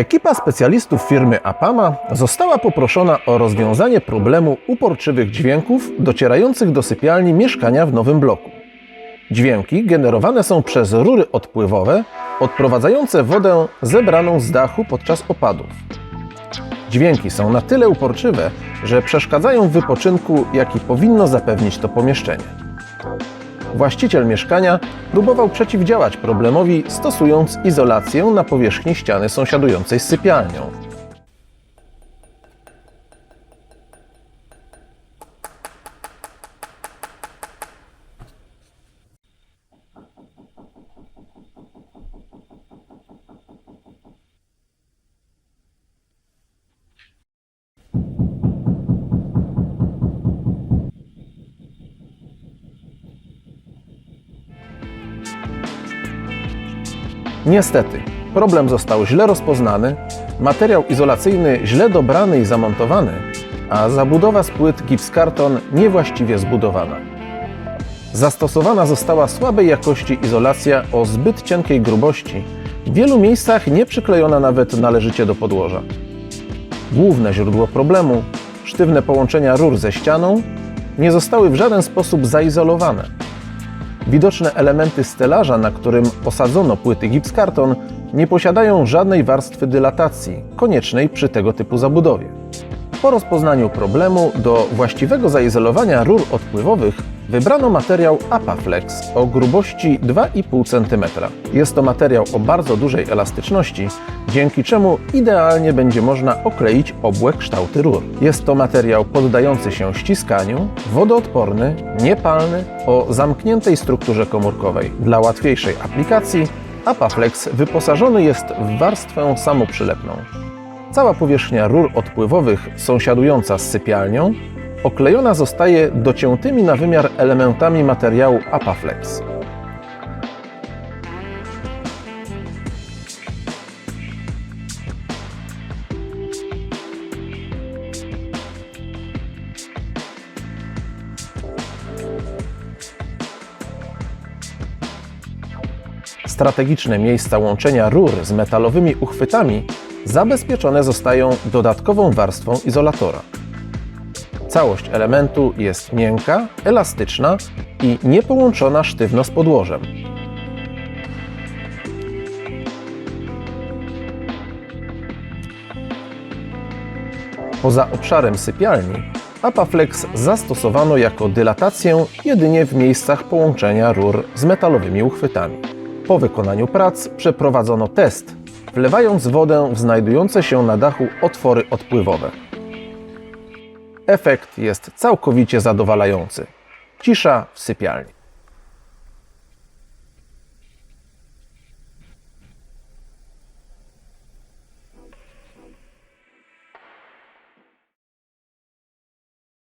Ekipa specjalistów firmy Apama została poproszona o rozwiązanie problemu uporczywych dźwięków docierających do sypialni mieszkania w nowym bloku. Dźwięki generowane są przez rury odpływowe odprowadzające wodę zebraną z dachu podczas opadów. Dźwięki są na tyle uporczywe, że przeszkadzają w wypoczynku, jaki powinno zapewnić to pomieszczenie. Właściciel mieszkania próbował przeciwdziałać problemowi, stosując izolację na powierzchni ściany sąsiadującej z sypialnią. Niestety, problem został źle rozpoznany, materiał izolacyjny źle dobrany i zamontowany, a zabudowa z płyt gipskarton niewłaściwie zbudowana. Zastosowana została słabej jakości izolacja o zbyt cienkiej grubości, w wielu miejscach nie przyklejona nawet należycie do podłoża. Główne źródło problemu, sztywne połączenia rur ze ścianą, nie zostały w żaden sposób zaizolowane. Widoczne elementy stelaża, na którym osadzono płyty gipskarton, nie posiadają żadnej warstwy dylatacji, koniecznej przy tego typu zabudowie. Po rozpoznaniu problemu do właściwego zaizolowania rur odpływowych wybrano materiał Apaflex o grubości 2,5 cm. Jest to materiał o bardzo dużej elastyczności, dzięki czemu idealnie będzie można okleić obłe kształty rur. Jest to materiał poddający się ściskaniu, wodoodporny, niepalny, o zamkniętej strukturze komórkowej. Dla łatwiejszej aplikacji Apaflex wyposażony jest w warstwę samoprzylepną. Cała powierzchnia rur odpływowych sąsiadująca z sypialnią oklejona zostaje dociętymi na wymiar elementami materiału Apaflex. Strategiczne miejsca łączenia rur z metalowymi uchwytami zabezpieczone zostają dodatkową warstwą izolatora. Całość elementu jest miękka, elastyczna i niepołączona sztywno z podłożem. Poza obszarem sypialni, Apaflex zastosowano jako dylatację jedynie w miejscach połączenia rur z metalowymi uchwytami. Po wykonaniu prac przeprowadzono test, wlewając wodę w znajdujące się na dachu otwory odpływowe. Efekt jest całkowicie zadowalający. Cisza w sypialni.